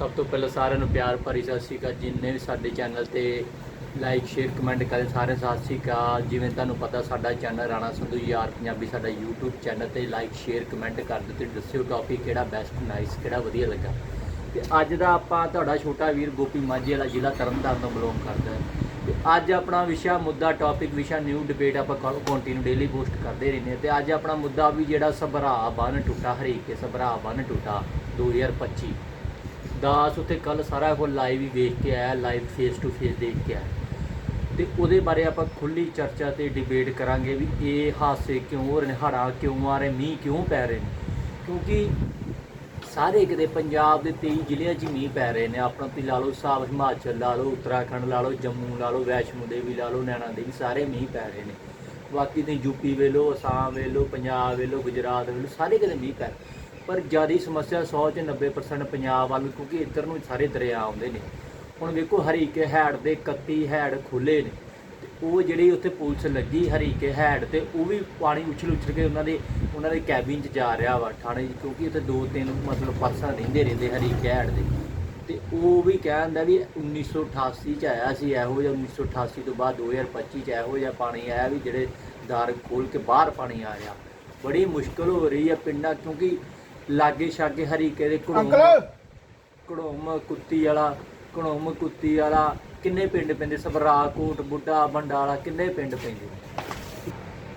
ਸਭ ਤੋਂ ਪਹਿਲਾਂ ਸਾਰਿਆਂ ਨੂੰ ਪਿਆਰ ਭਰੀ ਸਤਿ ਸ਼੍ਰੀ ਅਕਾਲ। ਜਿੰਨੇ ਵੀ ਸਾਡੇ ਚੈਨਲ ਤੇ ਲਾਈਕ ਸ਼ੇਅਰ ਕਮੈਂਟ ਕਰੇ ਸਾਰੇ ਸਤਿ ਸ਼੍ਰੀ ਅਕਾਲ। ਜਿਵੇਂ ਤੁਹਾਨੂੰ ਪਤਾ ਸਾਡਾ ਚੈਨਲ ਰਾਣਾ ਸੰਧੂ ਯਾਰ ਪੰਜਾਬੀ ਸਾਡਾ YouTube ਚੈਨਲ ਤੇ ਲਾਈਕ ਸ਼ੇਅਰ ਕਮੈਂਟ ਕਰ ਦਿਓ ਤੇ ਦੱਸਿਓ ਟੌਪਿਕ ਕਿਹੜਾ ਬੈਸਟ ਨਾਈਸ ਕਿਹੜਾ ਵਧੀਆ ਲੱਗਾ। ਤੇ ਅੱਜ ਦਾ ਆਪਾਂ ਤੁਹਾਡਾ ਛੋਟਾ ਵੀਰ ਗੋਪੀ ਮਾਝੇ ਵਾਲਾ ਜ਼ਿਲ੍ਹਾ ਤਰਨਤਾਰਨ ਤੋਂ ਬਿਲੋਂਗ ਕਰਦਾ ਹੈ। ਤੇ ਅੱਜ ਆਪਣਾ ਵਿਸ਼ਾ ਮੁੱਦਾ ਟੌਪਿਕ ਵਿਸ਼ਾ ਨਿਊ ਡਿਬੇਟ ਆਪਾਂ ਕੰਟੀਨਿਊ ਡੇਲੀ ਪੋਸਟ ਕਰਦੇ ਰਹਿੰਦੇ ਹਾਂ। ਤੇ ਅੱਜ ਆਪਣਾ ਮੁੱਦਾ ਵੀ ਜਿਹੜਾ ਸਭਰਾ ਬੰਨ ਟੁੱਟਾ, ਹਰੀਕੇ ਸਭਰਾ ਬੰਨ ਟੁੱਟਾ 2025 ਦਾਸ ਉੱਥੇ ਕੱਲ ਸਾਰਾ ਕੁਝ ਲਾਈਵ ਹੀ ਵੇਖ ਕੇ ਆਇਆ ਲਾਈਵ ਫੇਸ ਟੂ ਫੇਸ ਦੇਖ ਕੇ ਆਇਆ। ਤੇ ਉਹਦੇ ਬਾਰੇ ਆਪਾਂ ਖੁੱਲੀ ਚਰਚਾ ਤੇ ਡਿਬੇਟ ਕਰਾਂਗੇ ਵੀ ਇਹ ਹਾਦਸੇ ਕਿਉਂ ਹੋ ਰਹੇ ਨੇ, ਹੜ੍ਹਾਂ ਕਿਉਂ ਆ ਰਹੇ, ਮੀਂਹ ਕਿਉਂ ਪੈ ਰਹੇ ਨੇ? ਕਿਉਂਕਿ ਸਾਰੇ ਕਿਤੇ ਪੰਜਾਬ ਦੇ 23 ਜ਼ਿਲ੍ਹਿਆਂ 'ਚ ਮੀਂਹ ਪੈ ਰਹੇ ਨੇ। ਆਪਣਾ ਤੁਸੀਂ ਲਾ ਲਓ ਹਿਸਾਬ ਹਿਮਾਚਲ ਲਾ ਲਓ, ਉੱਤਰਾਖੰਡ ਲਾ ਲਓ, ਜੰਮੂ ਲਾ ਲਓ, ਵੈਸ਼ਨੋ ਦੇਵੀ ਲਾ ਲਓ, ਨੈਣਾ ਦੇਵੀ, ਸਾਰੇ ਮੀਂਹ ਪੈ ਰਹੇ ਨੇ। ਬਾਕੀ ਤੇ ਯੂਪੀ ਵੇਲੋ ਅਸਾਮ ਵੇਲੋ ਪੰਜਾਬ ਵੇਲੋ ਗੁਜਰਾਤ ਵੇਲੋ ਸਾਰੇ ਕਿਤੇ ਮੀਂਹ ਪੈ ਰਹੇ। ਪਰ ਜ਼ਿਆਦਾ ਸਮੱਸਿਆ 100 ਚ 90% ਪੰਜਾਬ ਵੱਲ, ਕਿਉਂਕਿ ਇੱਧਰ ਨੂੰ ਸਾਰੇ ਦਰਿਆ ਆਉਂਦੇ ਨੇ। ਹੁਣ ਵੇਖੋ, ਹਰੀਕੇ ਹੈਡ ਦੇ 31 ਹੈਡ ਖੁੱਲੇ ਨੇ ਤੇ ਉਹ ਜਿਹੜੀ ਉੱਥੇ ਪੁਲਿਸ ਲੱਗੀ ਹਰੀਕੇ ਹੈਡ ਤੇ, ਉਹ ਵੀ ਪਾਣੀ ਉਛਲ ਉਛਲ ਕੇ ਉਹਨਾਂ ਦੇ ਉਹਨਾਂ ਦੇ ਕੈਬਿਨ 'ਚ ਜਾ ਰਿਹਾ ਵਾ ਥਾਣੇ 'ਚ, ਕਿਉਂਕਿ ਉੱਥੇ ਦੋ ਤਿੰਨ ਮਤਲਬ ਪਰਸਨ ਰਹਿੰਦੇ ਰਹਿੰਦੇ ਹਰੀਕੇ ਹੈਡ ਦੇ। ਤੇ ਉਹ ਵੀ ਕਹਿੰਦਾ ਵੀ 1988 ਚ ਆਇਆ ਸੀ, ਇਹੋ ਜਿਹਾ 1988 ਤੋਂ ਬਾਅਦ 2025 ਚ ਇਹੋ ਜਿਹਾ ਪਾਣੀ ਆਇਆ ਵੀ ਜਿਹੜੇ ਦਾਰ ਖੋਲ ਕੇ ਬਾਹਰ ਪਾਣੀ ਆ ਰਿਹਾ। ਬੜੀ ਮੁਸ਼ਕਲ ਹੋ ਰਹੀ ਹੈ ਪਿੰਡਾਂ, ਕਿਉਂਕਿ ਲਾਗੇ ਛਾਗੇ ਹਰੀਕੇ ਦੇ ਘੜੋਮ ਅੰਕਲ! ਘੜੋਮ ਕੁੱਤੀ ਵਾਲਾ ਘੜੋਮ ਕੁੱਤੀ ਵਾਲਾ। ਕਿੰਨੇ ਪਿੰਡ ਪੈਂਦੇ? ਸਭਰਾ ਕੋਟ ਬੁੱਢਾ ਬੰਡਾਲਾ ਕਿੰਨੇ ਪਿੰਡ ਪੈਂਦੇ?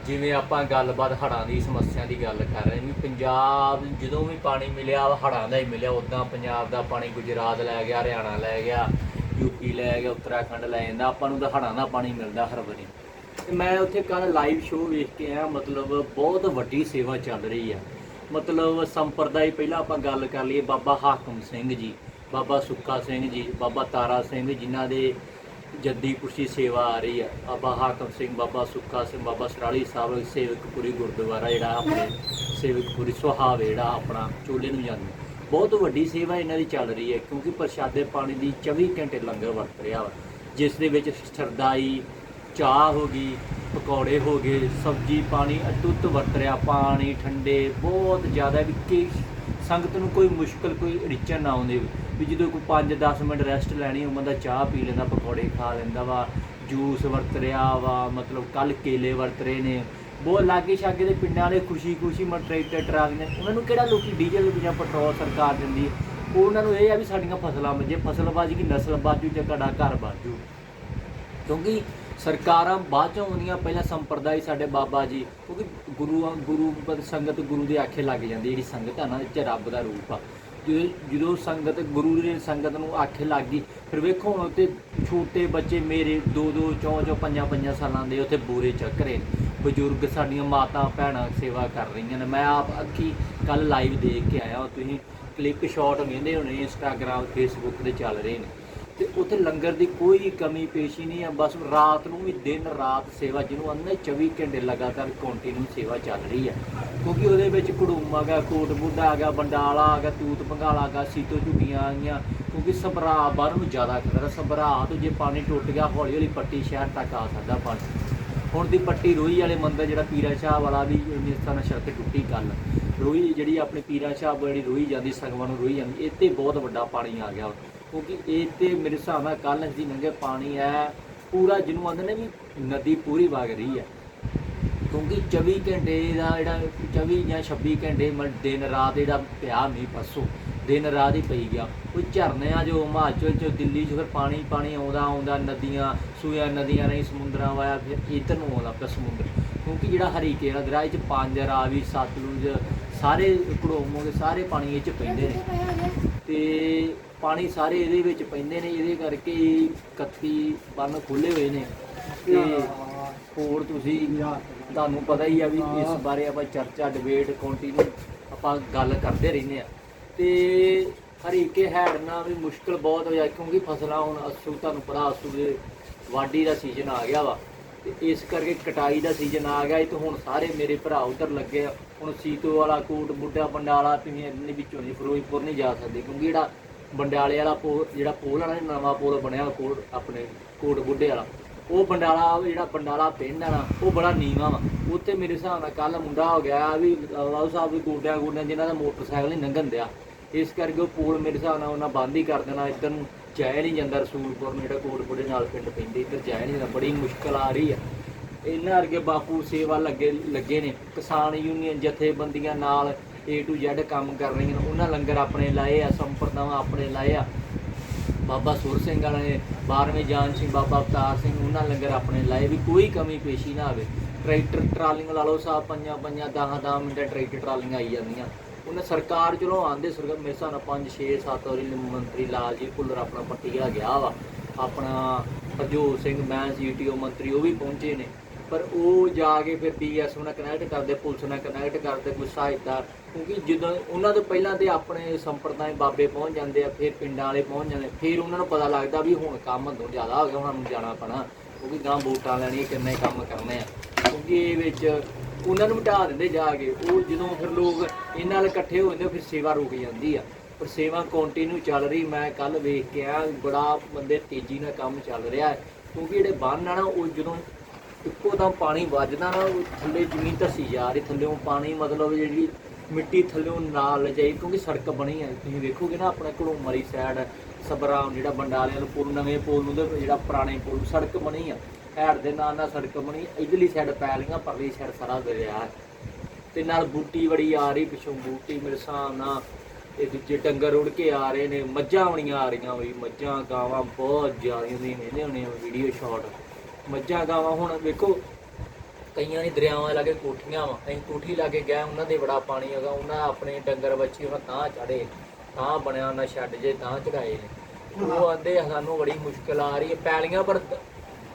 ਜਿਵੇਂ ਆਪਾਂ ਗੱਲਬਾਤ ਹੜ੍ਹਾਂ ਦੀ ਸਮੱਸਿਆ ਦੀ ਗੱਲ ਕਰ ਰਹੇ ਵੀ ਪੰਜਾਬ ਜਦੋਂ ਵੀ ਪਾਣੀ ਮਿਲਿਆ ਹੜ੍ਹਾਂ ਦਾ ਹੀ ਮਿਲਿਆ। ਉਦਾਂ ਪੰਜਾਬ ਦਾ ਪਾਣੀ ਗੁਜਰਾਤ ਲੈ ਗਿਆ ਹਰਿਆਣਾ ਲੈ ਗਿਆ ਯੂਪੀ ਲੈ ਗਿਆ ਉੱਤਰਾਖੰਡ ਲੈ ਜਾਂਦਾ। ਆਪਾਂ ਨੂੰ ਤਾਂ ਹੜ੍ਹਾਂ ਦਾ ਪਾਣੀ ਮਿਲਦਾ ਹਰ ਵਾਰੀ। ਤੇ ਮੈਂ ਉੱਥੇ ਕੱਲ ਲਾਈਵ ਸ਼ੋਅ ਵੇਖ ਕੇ ਆਇਆ ਮਤਲਬ ਬਹੁਤ ਵੱਡੀ ਸੇਵਾ ਚੱਲ ਰਹੀ ਆ। ਮਤਲਬ ਸੰਪਰਦਾਇ ਪਹਿਲਾਂ ਆਪਾਂ ਗੱਲ ਕਰ ਲਈਏ ਬਾਬਾ ਹਾਕਮ ਸਿੰਘ ਜੀ, ਬਾਬਾ ਸੁੱਖਾ ਸਿੰਘ ਜੀ, ਬਾਬਾ ਤਾਰਾ ਸਿੰਘ ਜਿਨ੍ਹਾਂ ਦੇ ਜੱਦੀ ਕੁਰਸੀ ਸੇਵਾ ਆ ਰਹੀ ਹੈ ਬਾਬਾ ਹਾਕਮ ਸਿੰਘ, ਬਾਬਾ ਸੁੱਖਾ ਸਿੰਘ, ਬਾਬਾ ਸਰਾਲੀ ਸਾਹਿਬ, ਸੇਵਕਪੁਰੀ ਗੁਰਦੁਆਰਾ ਜਿਹੜਾ ਆਪਣੇ ਸੇਵਕਪੁਰੀ ਸੁਹਾਵੇ ਜਿਹੜਾ ਆਪਣਾ ਚੋਲੇ ਨੂੰ ਜਾਂਦੇ। ਬਹੁਤ ਵੱਡੀ ਸੇਵਾ ਇਹਨਾਂ ਦੀ ਚੱਲ ਰਹੀ ਹੈ ਕਿਉਂਕਿ ਪ੍ਰਸ਼ਾਦੇ ਪਾਣੀ ਦੀ 24 ਘੰਟੇ ਲੰਗਰ ਵਰਤ ਰਿਹਾ ਵਾ, ਜਿਸ ਦੇ ਵਿੱਚ ਸ਼ਰਦਾਈ ਚਾਹ ਹੋ ਗਈ ਪਕੌੜੇ ਹੋ ਗਏ, ਸਬਜੀ, ਪਾਣੀ, ਅਟੁੱਟ ਵਰਤ ਰਿਹਾ, ਪਾਣੀ, ਠੰਡੇ, ਬਹੁਤ ਜ਼ਿਆਦਾ ਵੀ ਕਿ ਸੰਗਤ ਨੂੰ ਕੋਈ ਮੁਸ਼ਕਲ, ਕੋਈ ਅੜਿਚਨ ਨਾ ਆਉਂਦੇ ਵੀ ਜਦੋਂ ਕੋਈ 5-10 ਮਿੰਟ ਰੈਸਟ ਲੈਣੀ, ਉਹ ਬੰਦਾ ਚਾਹ ਪੀ ਲੈਂਦਾ, ਪਕੌੜੇ ਖਾ ਲੈਂਦਾ ਵਾ, ਜੂਸ ਵਰਤ ਰਿਹਾ ਵਾ, ਮਤਲਬ ਕੱਲ ਕੇਲੇ ਵਰਤ ਰਹੇ ਨੇ। ਬਹੁਤ ਲਾਗੇ ਛਾਗੇ ਦੇ ਪਿੰਡਾਂ ਵਾਲੇ ਖੁਸ਼ੀ ਖੁਸ਼ੀ ਮਰ ਟਰੈਕਟਰ, ਟਰਾਕ ਨੇ, ਉਹਨਾਂ ਨੂੰ ਕਿਹੜਾ ਲੋਕੀ ਡੀਜ਼ਲ ਜਾਂ ਪੈਟਰੋਲ ਸਰਕਾਰ ਦਿੰਦੀ ਉਹਨਾਂ ਨੂੰ ਇਹ ਆ ਵੀ ਸਾਡੀਆਂ ਫਸਲਾਂ, ਜੇ ਫਸਲ ਬਾਜੀ ਕੀ ਨਸਲ ਬਾਜੂ ਜਾਂ ਤੁਹਾਡਾ ਘਰ ਬਾਜੂ ਕਿਉਂਕਿ ਸਰਕਾਰਾਂ ਬਾਅਦ ਚੋਂ ਆਉਂਦੀਆਂ, ਪਹਿਲਾਂ ਸੰਪਰਦਾਇ ਸਾਡੇ ਬਾਬਾ ਜੀ, ਕਿਉਂਕਿ ਗੁਰੂ ਗੁਰੂ ਸੰਗਤ ਗੁਰੂ ਦੇ ਆਖੇ ਲੱਗ ਜਾਂਦੀ ਜਿਹੜੀ ਸੰਗਤ ਆ ਨਾ, ਇਹ ਰੱਬ ਦਾ ਰੂਪ ਆ। ਜਦੋਂ ਜਦੋਂ ਸੰਗਤ, ਗੁਰੂ ਦੀ ਸੰਗਤ ਨੂੰ ਆਖੇ ਲੱਗ ਗਈ, ਫਿਰ ਵੇਖੋ ਹੁਣ ਤੇ ਛੋਟੇ ਬੱਚੇ ਮੇਰੇ ਦੋ ਦੋ, ਚੌਂ ਚੌਂ, ਪੰਜਾਂ ਪੰਜਾਂ ਸਾਲਾਂ ਦੇ ਉੱਥੇ ਬੂਰੇ ਚੱਕ ਰਹੇ ਨੇ। ਬਜ਼ੁਰਗ ਸਾਡੀਆਂ ਮਾਤਾ, ਭੈਣਾਂ ਸੇਵਾ ਕਰ ਰਹੀਆਂ ਨੇ। ਮੈਂ ਆਪ ਅੱਖੀ ਕੱਲ ਲਾਈਵ ਦੇਖ ਕੇ ਆਇਆ, ਤੁਸੀਂ ਕਲਿੱਪ ਸ਼ਾਟ ਕਹਿੰਦੇ ਹੋਣੇ ਇੰਸਟਾਗ੍ਰਾਮ ਫੇਸਬੁੱਕ ਤੇ ਚੱਲ ਰਹੇ ਨੇ। ਤੇ ਉੱਥੇ ਲੰਗਰ ਦੀ ਕੋਈ ਕਮੀ, ਪੇਸ਼ੀ ਨਹੀਂ ਆ, ਬਸ ਰਾਤ ਨੂੰ ਵੀ ਦਿਨ ਰਾਤ ਸੇਵਾ, ਜਿਹਨੂੰ ਅੰਨੇ 24 ਘੰਟੇ ਲਗਾਤਾਰ ਕੰਟੀਨਿਊ ਸੇਵਾ ਚੱਲ ਰਹੀ ਹੈ ਕਿਉਂਕਿ ਉਹਦੇ ਵਿੱਚ ਘੜੂਮ ਆ ਗਿਆ, ਕੋਟ ਬੁੱਢਾ ਆ ਗਿਆ, ਬੰਡਾਲਾ ਆ ਗਿਆ, ਤੂਤ ਭੰਗਾਲਾ ਆ ਗਿਆ, ਸੀਤੋ ਝੁੱਗੀਆਂ ਆ ਗਈਆਂ। ਕਿਉਂਕਿ ਸਭਰਾ ਬਾਹਰ ਨੂੰ ਜ਼ਿਆਦਾ ਖਤਰਾ ਸਭਰਾ ਤੋਂ ਜੇ ਪਾਣੀ ਟੁੱਟ ਗਿਆ, ਹੌਲੀ ਹੌਲੀ ਪੱਟੀ ਸ਼ਹਿਰ ਤੱਕ ਆ ਸਕਦਾ ਪਾਣੀ। ਹੁਣ ਦੀ ਪੱਟੀ ਰੋਹੀ ਵਾਲੇ ਮੰਦਰ, ਜਿਹੜਾ ਪੀਰਾ ਸ਼ਾਹ ਵਾਲਾ ਵੀ ਜਿਸ ਤਰ੍ਹਾਂ ਸ਼ਰਤ ਟੁੱਟੀ ਕੱਲ ਰੋਹੀ ਜਿਹੜੀ ਆਪਣੀ ਪੀਰਾ ਸ਼ਾਹ ਜਿਹੜੀ ਰੋਹੀ ਜਾਂਦੀ ਸੰਗਮਾਂ ਨੂੰ ਰੋਹੀ ਜਾਂਦੀ, ਇੱਥੇ ਬਹੁਤ ਵੱਡਾ ਪਾਣੀ ਆ ਗਿਆ। ਕਿਉਂਕਿ ਇਹ ਤੇ ਮੇਰੇ ਹਿਸਾਬ ਨਾਲ ਕੱਲ ਜੀ ਨੰਗੇ ਪਾਣੀ ਹੈ, ਪੂਰਾ ਜਿਹਨੂੰ ਆਂਦੇ ਨੇ ਵੀ ਨਦੀ ਪੂਰੀ ਵਗ ਰਹੀ ਹੈ। ਕਿਉਂਕਿ 24 ਘੰਟੇ ਦਾ ਜਿਹੜਾ 24 ਜਾਂ 26 ਘੰਟੇ ਮਤਲਬ ਦਿਨ ਰਾਤ ਜਿਹੜਾ ਪਿਆ ਮੀਂਹ ਪਰਸੋਂ, ਦਿਨ ਰਾਤ ਹੀ ਪਈ ਗਿਆ। ਉਹ ਝਰਨੇ ਆ ਜੋ ਹਿਮਾਚਲ ਚ, ਦਿੱਲੀ ਚ ਫਿਰ ਪਾਣੀ ਪਾਣੀ ਆਉਂਦਾ ਆਉਂਦਾ, ਨਦੀਆਂ ਸੂਆ ਨਦੀਆਂ ਨਹੀਂ ਸਮੁੰਦਰਾਂ ਆਇਆ ਫਿਰ ਇੱਧਰ ਨੂੰ ਆਉਂਦਾ ਪਿਆ ਸਮੁੰਦਰ। ਕਿਉਂਕਿ ਜਿਹੜਾ ਹਰੀਕੇ ਵਾਲਾ ਦਰਿਆ, ਇਹ ਚ ਪੰਜ ਰਾਵੀ, ਸਤਲੁਜ, ਸਾਰੇ ਘੜੋਮੋ ਦੇ ਸਾਰੇ ਪਾਣੀ ਇਹ ਚ ਪੈਂਦੇ ਨੇ। ਤੇ ਪਾਣੀ ਸਾਰੇ ਇਹਦੇ ਵਿੱਚ ਪੈਂਦੇ ਨੇ, ਇਹਦੇ ਕਰਕੇ ਹੀ 31 ਬੰਨ ਖੁੱਲੇ ਹੋਏ ਨੇ। ਤੇ ਹੋਰ ਤੁਸੀਂ, ਤੁਹਾਨੂੰ ਪਤਾ ਹੀ ਆ ਵੀ ਇਸ ਬਾਰੇ ਆਪਾਂ ਚਰਚਾ ਡਿਬੇਟ ਕੰਟੀਨਿਊ ਆਪਾਂ ਗੱਲ ਕਰਦੇ ਰਹਿੰਦੇ ਆ। ਤੇ ਹਰੀਕੇ ਹੈਡ ਨਾਲ ਵੀ ਮੁਸ਼ਕਲ ਬਹੁਤ ਹੋ ਜਾਏ, ਕਿਉਂਕਿ ਫਸਲਾਂ ਹੁਣ ਅਸੂ, ਤੁਹਾਨੂੰ ਪਤਾ ਅਸੂ ਦੇ ਵਾਢੀ ਦਾ ਸੀਜ਼ਨ ਆ ਗਿਆ ਵਾ। ਤੇ ਇਸ ਕਰਕੇ ਕਟਾਈ ਦਾ ਸੀਜ਼ਨ ਆ ਗਿਆ ਤੇ ਹੁਣ ਸਾਰੇ ਮੇਰੇ ਭਰਾ ਉਧਰ ਲੱਗੇ ਆ। ਹੁਣ ਸੀਤੋ ਵਾਲਾ ਕੋਟ, ਬੁੱਢਾ ਪੰਡਾਲਾ, ਤੁਸੀਂ ਇਹਦੇ ਵਿੱਚੋਂ ਨਹੀਂ, ਫਿਰੋਜ਼ਪੁਰ ਨਹੀਂ ਜਾ ਸਕਦੇ, ਕਿਉਂਕਿ ਜਿਹੜਾ ਬੰਡਾਲੇ ਵਾਲਾ ਪੋਲ ਜਿਹੜਾ ਪੋਲ ਨਾ, ਨਵਾਂ ਪੋਲ ਬਣਿਆ ਕੋਟ ਆਪਣੇ ਕੋਟ ਬੁੱਢੇ ਵਾਲਾ। ਉਹ ਬੰਡਾਲਾ ਜਿਹੜਾ ਬੰਡਾਲਾ ਪਿੰਡ ਆ ਨਾ, ਉਹ ਬੜਾ ਨੀਵਾਂ ਵਾ। ਉੱਥੇ ਮੇਰੇ ਹਿਸਾਬ ਨਾਲ ਕੱਲ ਮੁੰਡਾ ਹੋ ਗਿਆ ਵੀ ਲਾਉ ਸਾਹਿਬ ਵੀ ਗੋਡਿਆਂ ਗੋਡਿਆਂ ਜਿਨ੍ਹਾਂ ਦਾ ਮੋਟਰਸਾਈਕਲ ਨਹੀਂ ਲੰਘਣ ਦਿਆ। ਇਸ ਕਰਕੇ ਉਹ ਪੁਲ ਮੇਰੇ ਹਿਸਾਬ ਨਾਲ ਉਹਨਾਂ ਬੰਦ ਹੀ ਕਰ ਦੇਣਾ। ਇੱਧਰ ਨੂੰ ਜਾਇਆ ਨਹੀਂ ਜਾਂਦਾ ਰਸੂਲਪੁਰ ਨੂੰ, ਜਿਹੜਾ ਕੋਟ ਬੁੱਢੇ ਨਾਲ ਪਿੰਡ ਪੈਂਦੇ, ਇੱਧਰ ਜਾਇਆ ਨਹੀਂ ਜਾਂਦਾ। ਬੜੀ ਮੁਸ਼ਕਲ ਆ ਰਹੀ ਆ। ਇਹਨਾਂ ਅਰਗੇ ਬਾਪੂ ਸੇਵਾ ਲੱਗੇ ਲੱਗੇ ਨੇ। ਕਿਸਾਨ ਯੂਨੀਅਨ ਜਥੇਬੰਦੀਆਂ ਨਾਲ A to Z ਕੰਮ ਕਰ ਰਹੀਆਂ ਨੇ। ਉਹਨਾਂ ਲੰਗਰ ਆਪਣੇ ਲਾਏ ਆ ਸੰਪਰਦਾਵਾਂ ਆਪਣੇ ਲਾਏ ਆ। ਬਾਬਾ ਸੁਰ ਸਿੰਘ ਵਾਲੇ ਨੇ 12ਵੇਂ ਜਾਨ ਸਿੰਘ, ਬਾਬਾ ਅਵਤਾਰ ਸਿੰਘ, ਉਹਨਾਂ ਲੰਗਰ ਆਪਣੇ ਲਾਏ ਵੀ ਕੋਈ ਕਮੀ ਪੇਸ਼ੀ ਨਾ ਆਵੇ। ਟਰੈਕਟਰ ਟਰਾਲੀਆਂ ਲਾ ਲਓ ਸਾਹਿਬ ਪੰਜਾਂ ਪੰਜਾਂ 10 10 ਮਿੰਟ ਟਰੈਕਟਰ ਟਰਾਲੀਆਂ ਆਈ ਜਾਂਦੀਆਂ। ਉਹਨਾਂ ਸਰਕਾਰ ਚਲੋ ਆਂਦੇ ਸਰਕਾਰ, ਮੇਰੇ ਹਿਸਾਬ ਨਾਲ 5 6 7 ਵਾਰੀ ਮੰਤਰੀ ਲਾਲਜੀਤ ਭੁੱਲਰ ਆਪਣਾ ਪੱਟੀਆ ਗਿਆ ਵਾ। ਆਪਣਾ ਹਰਜੋਤ ਸਿੰਘ, ਮੈਂ ਸੀਟੀਓ ਮੰਤਰੀ, ਉਹ ਵੀ ਪਹੁੰਚੇ ਨੇ। ਪਰ ਉਹ ਜਾ ਕੇ ਫਿਰ ਪੀਐਸ ਨਾਲ ਕਨੈਕਟ ਕਰਦੇ, ਪੁਲਿਸ ਨਾਲ ਕਨੈਕਟ ਕਰਦੇ, ਕੋਈ ਸਹਾਇਤਾ ਕਿਉਂਕਿ ਜਦੋਂ ਉਹਨਾਂ ਤੋਂ ਪਹਿਲਾਂ ਤੇ ਆਪਣੇ ਸੰਪਰਦਾਇ ਬਾਬੇ ਪਹੁੰਚ ਜਾਂਦੇ ਆ, ਫਿਰ ਪਿੰਡਾਂ ਵਾਲੇ ਪਹੁੰਚ ਜਾਂਦੇ ਫਿਰ ਉਹਨਾਂ ਨੂੰ ਪਤਾ ਲੱਗਦਾ ਵੀ ਹੁਣ ਕੰਮ ਤੋਂ ਜ਼ਿਆਦਾ ਹੋ ਗਿਆ, ਹੁਣ ਸਾਨੂੰ ਜਾਣਾ ਪੈਣਾ, ਕਿਉਂਕਿ ਗਾਂ ਵੋਟਾਂ ਲੈਣੀਆਂ, ਕਿੰਨੇ ਕੰਮ ਕਰਨੇ ਆ। ਕਿਉਂਕਿ ਇਹ ਵਿੱਚ ਉਹਨਾਂ ਨੂੰ ਮਿਟਾ ਦਿੰਦੇ ਜਾ ਕੇ, ਉਹ ਜਦੋਂ ਫਿਰ ਲੋਕ ਇਹਨਾਂ ਨਾਲ ਇਕੱਠੇ ਹੋ ਜਾਂਦੇ ਫਿਰ ਸੇਵਾ ਰੁਕ ਜਾਂਦੀ ਆ। ਪਰ ਸੇਵਾ ਕੰਟੀਨਿਊ ਚੱਲ ਰਹੀ, ਮੈਂ ਕੱਲ ਵੇਖ ਕੇ ਆ ਬੜਾ ਬੰਦੇ ਤੇਜ਼ੀ ਨਾਲ ਕੰਮ ਚੱਲ ਰਿਹਾ ਕਿਉਂਕਿ ਜਿਹੜੇ ਬੰਨ ਆ ਨਾ, ਉਹ ਜਦੋਂ ਇੱਕੋ ਦਮ ਪਾਣੀ ਵੱਜਦਾ ਨਾ, ਉਹ ਥੱਲੇ ਜ਼ਮੀਨ ਧਸੀ ਜਾ ਰਹੀ, ਥੱਲੇੋਂ ਪਾਣੀ ਮਤਲਬ ਜਿਹੜੀ ਮਿੱਟੀ ਥੱਲੇੋਂ ਨਾਲ ਜਾਈ, ਕਿਉਂਕਿ ਸੜਕ ਬਣੀ ਹੈ ਤੁਸੀਂ ਵੇਖੋਗੇ ਨਾ ਆਪਣਾ ਘੜੋਮਰੀ ਸਾਈਡ ਸਬਰਾਮ ਜਿਹੜਾ ਬੰਡਾਲਿਆਂ ਨੂੰ ਪੁਲ, ਨਵੇਂ ਪੁਲ ਨੂੰ ਤੇ ਜਿਹੜਾ ਪੁਰਾਣੇ ਪੁਲ ਸੜਕ ਬਣੀ ਆ। ਹੈਡ ਦੇ ਨਾਲ ਨਾਲ ਸੜਕ ਬਣੀ, ਇਧਰਲੀ ਸਾਈਡ ਪੈ ਪੈਲੀਆਂ, ਪਰਲੀ ਸਾਈਡ ਸਾਰਾ ਦਰਿਆ ਹੈ। ਤੇ ਨਾਲ ਬੂਟੀ ਬੜੀ ਆ ਰਹੀ, ਪਿੱਛੋਂ ਬੂਟੀ ਮੇਰੇ ਹਿਸਾਬ ਨਾਲ ਇਹ ਦੂਜੇ ਡੰਗਰ ਉੜ ਕੇ ਆ ਰਹੇ ਨੇ, ਮੱਝਾਂ ਬੜੀਆਂ ਆ ਰਹੀਆਂ ਵੀ ਮੱਝਾਂ, ਗਾਵਾਂ ਬਹੁਤ ਜ਼ਿਆਦਾ ਦੀ ਵੇਖਦੇ ਹੋਣੇ ਵੀਡੀਓ ਸ਼ਾਟ। ਮੱਝਾਂ, ਗਾਵਾਂ ਹੁਣ ਵੇਖੋ ਕਈਆਂ ਦੀ ਦਰਿਆਵਾਂ ਲਾਗੇ ਕੋਠੀਆਂ ਵਾ, ਅਸੀਂ ਕੋਠੀ ਲਾਗੇ ਗਏ, ਉਹਨਾਂ ਦੇ ਬੜਾ ਪਾਣੀ ਹੈਗਾ, ਉਹਨਾਂ ਆਪਣੇ ਡੰਗਰ ਬੱਚੀ ਉਹਨਾਂ ਤਾਂ ਚੜੇ ਤਾਂ ਬਣਿਆ ਉਹਨਾਂ ਛੱਡ ਜੇ, ਤਾਂ ਚੜਾਏ ਨੇ। ਉਹ ਆਂਦੇ ਸਾਨੂੰ ਬੜੀ ਮੁਸ਼ਕਲ ਆ ਰਹੀ ਹੈ, ਪੈਲੀਆਂ ਪਰ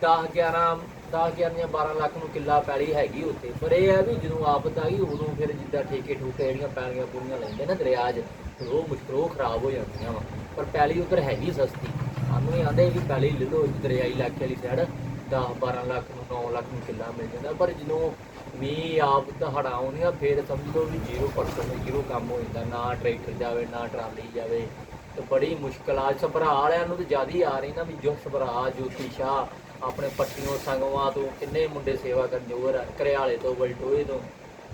10 11 10 11 ਜਾਂ 12 ਲੱਖ ਨੂੰ ਕਿੱਲਾ ਪੈਲੀ ਹੈਗੀ ਉੱਥੇ। ਪਰ ਇਹ ਹੈ ਵੀ ਜਦੋਂ ਆਫਤ ਆ ਗਈ, ਉਦੋਂ ਫਿਰ ਜਿੱਦਾਂ ਠੇਕੇ ਠੂਕੇ ਜਿਹੜੀਆਂ ਪੈਲੀਆਂ ਪੂਰੀਆਂ ਲੈਂਦੇ ਨਾ ਦਰਿਆ 'ਚ ਉਹ ਮੁਸ਼ਕਲ, ਉਹ ਖਰਾਬ ਹੋ ਜਾਂਦੀਆਂ ਵਾ। ਪਰ ਪੈਲੀ ਉੱਧਰ ਹੈਗੀ ਸਸਤੀ। ਸਾਨੂੰ ਇਹ ਆਂਦੇ ਵੀ ਪੈਲੀ ਲੈ ਲਓ ਦਰਿਆਈ ਇਲਾਕੇ ਵਾਲੀ ਸਾਈਡ 10 12 ਲੱਖ ਨੂੰ 9 ਲੱਖ ਨੂੰ ਕਿੱਲਾ ਮਿਲ ਜਾਂਦਾ। ਪਰ ਜਦੋਂ ਮੀਂਹ ਆਪ ਦਹਾੜਾ ਆਉਂਦੀਆਂ ਫਿਰ ਸਮਝ ਲਓ ਵੀ 0% ਜ਼ੀਰੋ ਕੰਮ ਹੋ ਜਾਂਦਾ। ਨਾ ਟਰੈਕਟਰ ਜਾਵੇ ਨਾ ਟਰਾਲੀ ਜਾਵੇ। ਤੇ ਬੜੀ ਮੁਸ਼ਕਲ ਆ। ਸਭਰਾ ਵਾਲਿਆਂ ਨੂੰ ਤੇ ਜ਼ਿਆਦਾ ਆ ਰਹੀ ਨਾ ਵੀ ਜੋ ਸਭਰਾ ਜੋਤੀ ਸ਼ਾਹ ਆਪਣੇ ਪੱਟੀਆਂ ਸੰਗਵਾਂ ਤੋਂ ਕਿੰਨੇ ਮੁੰਡੇ ਸੇਵਾ ਕਰਨ ਜੋਗਰ ਆ, ਕਰਿਆਲੇ ਤੋਂ ਬਲਟੋਏ ਤੋਂ।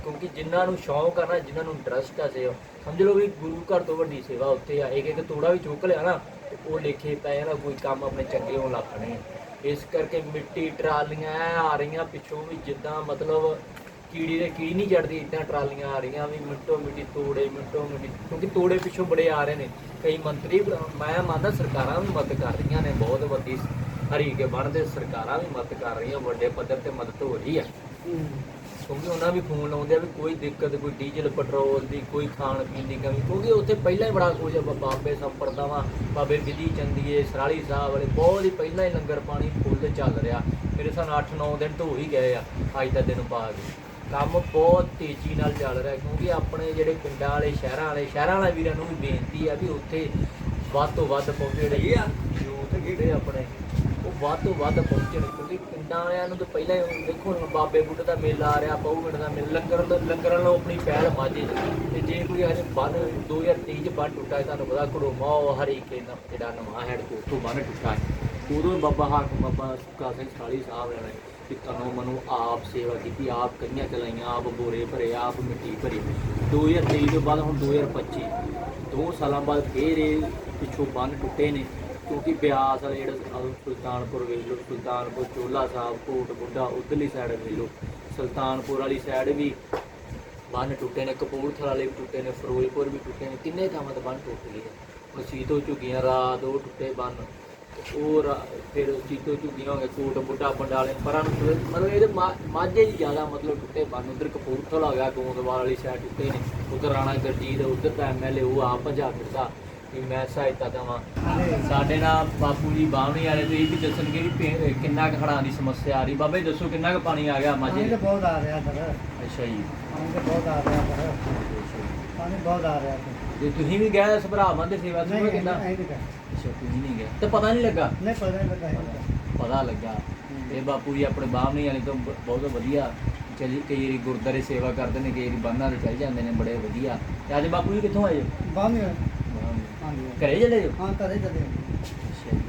ਕਿਉਂਕਿ ਜਿਨ੍ਹਾਂ ਨੂੰ ਸ਼ੌਂਕ ਆ ਨਾ ਜਿਨ੍ਹਾਂ ਨੂੰ ਇੰਟਰਸਟ ਆ ਸੇਵਾ ਸਮਝ ਲਓ ਵੀ ਗੁਰੂ ਘਰ ਤੋਂ ਵੱਡੀ ਸੇਵਾ ਉੱਥੇ ਆ ਇੱਕ ਇੱਕ ਤੋੜਾ ਵੀ ਚੁੱਕ ਲਿਆ ਨਾ ਉਹ ਲੇਖੇ ਪਏ ਨਾ ਕੋਈ ਕੰਮ ਆਪਣੇ ਚੰਗੇ ਹੋਣ ਲੱਪਣੇ ਇਸ ਕਰਕੇ ਮਿੱਟੀ ਟਰਾਲੀਆਂ ਆ ਰਹੀਆਂ ਪਿੱਛੋਂ ਵੀ ਜਿੱਦਾਂ ਮਤਲਬ ਕੀੜੀ ਦੇ ਕੀੜੀ ਨਹੀਂ ਚੜਦੀ, ਇਦਾਂ ਟਰਾਲੀਆਂ ਆ ਰਹੀਆਂ ਵੀ ਮਿੱਟੋ ਮਿੱਟੀ, ਤੋੜੇ ਮਿੱਟੋ ਮਿੱਟੀ, ਕਿਉਂਕਿ ਤੋੜੇ ਪਿੱਛੋਂ ਬੜੇ ਆ ਰਹੇ ਨੇ। ਕਈ ਮੰਤਰੀ ਮੈਂ ਮੰਨਦਾ ਸਰਕਾਰਾਂ ਵੀ ਮਦਦ ਕਰ ਰਹੀਆਂ ਨੇ, ਬਹੁਤ ਵੱਡੀ ਹਰੀ ਕੇ ਬਣਦੇ, ਸਰਕਾਰਾਂ ਵੀ ਮਦਦ ਕਰ ਰਹੀਆਂ, ਵੱਡੇ ਪੱਧਰ ਤੇ ਮਦਦ ਹੋ ਰਹੀ ਹੈ। ਕਿਉਂਕਿ ਉਹਨਾਂ ਵੀ ਫੋਨ ਲਾਉਂਦੇ ਆ ਵੀ ਕੋਈ ਦਿੱਕਤ ਕੋਈ ਡੀਜ਼ਲ ਪੈਟਰੋਲ ਦੀ ਕੋਈ ਖਾਣ ਪੀਣ ਦੀ ਕਮੀ ਕਿਉਂਕਿ ਉੱਥੇ ਪਹਿਲਾਂ ਹੀ ਬੜਾ ਕੁਝ ਆ, ਬਾਬੇ ਸੰਪਰਦਾਵਾਂ ਬਾਬੇ ਵਿਧੀ ਚੰਦੀਏ ਸਰਾਲੀ ਸਾਹਿਬ ਵਾਲੇ ਬਹੁਤ ਹੀ ਪਹਿਲਾਂ ਹੀ ਲੰਗਰ ਪਾਣੀ ਫੁੱਲ ਚੱਲ ਰਿਹਾ। ਮੇਰੇ ਸਾਨੂੰ ਨਾਲ 8-9 ਦਿਨ ਤੋਂ ਹੋ ਹੀ ਗਏ ਆ ਅੱਜ ਦਾ ਦਿਨ ਪਾ ਕੇ ਕੰਮ ਬਹੁਤ ਤੇਜ਼ੀ ਨਾਲ ਚੱਲ ਰਿਹਾ ਕਿਉਂਕਿ ਆਪਣੇ ਜਿਹੜੇ ਪਿੰਡਾਂ ਵਾਲੇ ਸ਼ਹਿਰਾਂ ਵਾਲੇ ਸ਼ਹਿਰਾਂ ਵਾਲੇ ਵੀਰਾਂ ਨੂੰ ਵੀ ਬੇਨਤੀ ਆ ਵੀ ਉੱਥੇ ਵੱਧ ਤੋਂ ਵੱਧ ਪਹੁੰਚੇ ਜਿਹੜੇ ਯੂਥ ਜਿਹੜੇ ਆਪਣੇ? ਉਹ ਵੱਧ ਤੋਂ ਵੱਧ ਪਹੁੰਚਣ ਕਿਉਂਕਿ ਪਿੰਡਾਂ ਵਾਲਿਆਂ ਨੂੰ ਤਾਂ ਪਹਿਲਾਂ ਹੀ ਦੇਖੋ ਹੁਣ ਬਾਬੇ ਬੁੱਢੇ ਦਾ ਮੇਲਾ ਆ ਰਿਹਾ, ਪਊਗੜ ਦਾ ਮੇਲਾ, ਲੰਗਰ ਦਾ ਲੰਗਰਾਂ ਨੂੰ ਆਪਣੀ ਪਹਿਲ ਮਾਝੇ 'ਚ। ਤੇ ਜੇ ਕੋਈ ਹਜੇ ਬੰਨ 2023 ਚ ਬੰਨ ਟੁੱਟਾ ਤੁਹਾਨੂੰ ਪਤਾ ਕਰੋਮਾ ਉਹ ਹਰੀਕੇ ਦਾ ਜਿਹੜਾ ਨਵਾਂ ਹੈਡ ਤੋਂ ਉੱਥੋਂ ਬੰਨ ਟੁੱਟਾ ਉਦੋਂ ਬਾਬਾ ਹਾਕਮ, ਬਾਬਾ ਸੁੱਕਾ ਸਿੰਘ ਸਾਲੀ ਸਾਹਿਬ ਨੇ ਕਿ ਤਨੋਂ ਮਨੂੰ ਆਪ ਸੇਵਾ ਕੀਤੀ, ਆਪ ਕਈਆਂ ਚਲਾਈਆਂ, ਆਪ ਬੋਰੇ ਭਰੇ, ਆਪ ਮਿੱਟੀ ਭਰੀ। 2023 ਤੋਂ ਬਾਅਦ ਹੁਣ 2025 ਦੋ ਸਾਲਾਂ ਬਾਅਦ ਫੇਰ ਇਹ ਪਿੱਛੋਂ ਬੰਨ ਟੁੱਟੇ ਨੇ। ਕਿਉਂਕਿ ਬਿਆਸ ਵਾਲੇ ਜਿਹੜਾ ਅਹ ਸੁਲਤਾਨਪੁਰ ਵੇਖ ਲਓ, ਸੁਲਤਾਨਪੁਰ ਚੋਲਾ ਸਾਹਿਬ ਕੋਟ ਬੁੱਢਾ ਉਧਰਲੀ ਸਾਈਡ ਵੇਖ ਲਓ। ਸੁਲਤਾਨਪੁਰ ਵਾਲੀ ਸਾਈਡ ਵੀ ਬੰਨ ਟੁੱਟੇ ਨੇ, ਕਪੂਰਥਲਾ ਵਾਲੇ ਵੀ ਟੁੱਟੇ ਨੇ, ਫਿਰੋਜ਼ਪੁਰ ਵੀ ਟੁੱਟੇ ਨੇ, ਕਿੰਨੇ ਥਾਵਾਂ ਤੇ ਬੰਨ ਟੁੱਟ ਗਏ ਹੁਣ ਸੀਤੋ ਝੁੱਗੀਆਂ ਰਾਤ ਉਹ ਟੁੱਟੇ ਬੰਨ। ਉਹ ਫਿਰ ਸੀਤੋ ਝੁੱਗੀਆਂ ਹੋ ਗਏ ਕੋਟ ਬੁੱਢਾ ਪੰਡਾਲੇ ਪਰਾਂ ਨੂੰ ਮਤਲਬ ਇਹਦੇ ਮਾ- ਮਾਝੇ ਦੀ ਜ਼ਿਆਦਾ ਮਤਲਬ ਟੁੱਟੇ ਬੰਨ। ਉਧਰ ਕਪੂਰਥਲਾ ਹੋ ਗਿਆ, ਗੋਂਦਵਾਲ ਵਾਲੀ ਸਾਈਡ ਟੁੱਟੇ ਨੇ, ਉਧਰ ਰਾਣਾ ਗਰਜੀਤ, ਉਧਰ ਦਾ ਐਮਐਲਏ ਉਹ ਆਪ ਭਜਾ ਫਿਰਦਾ ਵੀ ਮੈਂ ਸਹਾਇਤਾ ਦੇਵਾਂ। ਸਾਡੇ ਨਾਲ ਬਾਪੂ ਜੀ ਬਾਵਣੀ ਵਾਲੇ ਤੋਂ ਇਹ ਵੀ ਦੱਸਣਗੇ ਪੇ- ਕਿੰਨਾ ਕੁ ਹੜ੍ਹਾਂ ਦੀ ਸਮੱਸਿਆ ਆ ਰਹੀ। ਬਾਬੇ ਦੱਸੋ ਕਿੰਨਾ ਕੁ ਪਾਣੀ ਆ ਗਿਆ ਮਾਝੇ ਪਾਣੀ ਤਾਂ ਬਹੁਤ ਆ ਰਿਹਾ ਸਰ। ਅੱਛਾ ਜੀ। ਪਾਣੀ ਤਾਂ ਬਹੁਤ ਆ ਰਿਹਾ ਸਰ। ਪਾਣੀ ਬਹੁਤ ਆ ਰਿਹਾ ਸਰ। ਤੇ ਤੁਸੀਂ ਵੀ ਗਏ ਸਭਰਾਵਾਂ ਦੇ ਸੇਵਾ ਸੁਭਾ ਕਿੰਨਾ ਅੱਛਾ ਤੁਸੀਂ ਨਹੀਂ ਗਏ। ਤੇ ਪਤਾ ਨਹੀਂ ਲੱਗਾ? ਨਹੀਂ ਪਤਾ ਨਹੀਂ ਲੱਗਾ। ਪਤਾ ਲੱਗਾ। ਇਹ ਬਾਪੂ ਜੀ ਆਪਣੇ ਬਾਹਮਣੀ ਵਾਲੇ ਤੋਂ ਬਹੁਤ ਵਧੀਆ। ਚਲੀ ਕਈ ਵਾਰੀ ਗੁਰਦਾਰੇ ਸੇਵਾ ਕਰਦੇ ਨੇ ਕਈ ਵਾਰੀ ਬੰਨਾਂ ਤੇ ਚੱਲ ਜਾਂਦੇ ਨੇ ਬੜੇ ਵਧੀਆ। ਤੇ ਅੱਜ ਬਾਪੂ ਜੀ ਕਿੱਥੋਂ ਆਏ। ਹਾਂਜੀ ਘਰੇ ਚਲੇ ਜੋ ਹਾਂ ਕਦੇ ਕਦੇ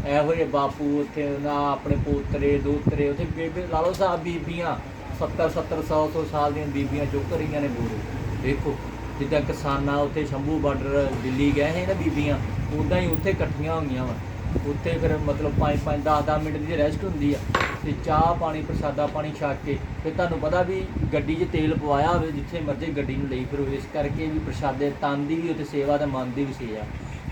ਇਹੋ ਜਿਹੇ ਬਾਪੂ ਉੱਥੇ ਨਾ ਆਪਣੇ ਪੋਤਰੇ ਦੋਤਰੇ ਉੱਥੇ ਬੇਬੇ ਲਾ ਲਓ ਸਾਹਿਬ ਬੀਬੀਆਂ 70 70 100 100 ਸਾਲ ਦੀਆਂ ਬੀਬੀਆਂ ਚੁੱਕ ਰਹੀਆਂ ਨੇ ਬੋਰੇ ਦੇਖੋ ਜਿੱਦਾਂ ਕਿਸਾਨਾਂ ਉੱਥੇ ਸ਼ੰਭੂ ਬਾਰਡਰ ਦਿੱਲੀ ਗਏ ਸੀ ਨਾ ਬੀਬੀਆਂ ਉਦਾਂ ਹੀ ਉੱਥੇ ਇਕੱਠੀਆਂ ਹੋਈਆਂ ਵਾ। ਉੱਥੇ ਫਿਰ ਮਤਲਬ 5 5 10 10 ਮਿੰਟ ਦੀ ਰੈਸਟ ਹੁੰਦੀ ਆ। ਤੇ ਚਾਹ ਪਾਣੀ ਪ੍ਰਸਾਦਾ ਪਾਣੀ ਛਕ ਕੇ ਫਿਰ ਤੁਹਾਨੂੰ ਪਤਾ ਵੀ ਗੱਡੀ 'ਚ ਤੇਲ ਪਵਾਇਆ ਹੋਵੇ ਜਿੱਥੇ ਮਰਜ਼ੀ ਗੱਡੀ ਨੂੰ ਲਈ ਫਿਰੋ। ਇਸ ਕਰਕੇ ਵੀ ਪ੍ਰਸ਼ਾਦੇ ਤਨ ਦੀ ਵੀ ਉੱਥੇ ਸੇਵਾ ਤੇ ਮਨ ਦੀ ਵੀ ਸੇਵਾ।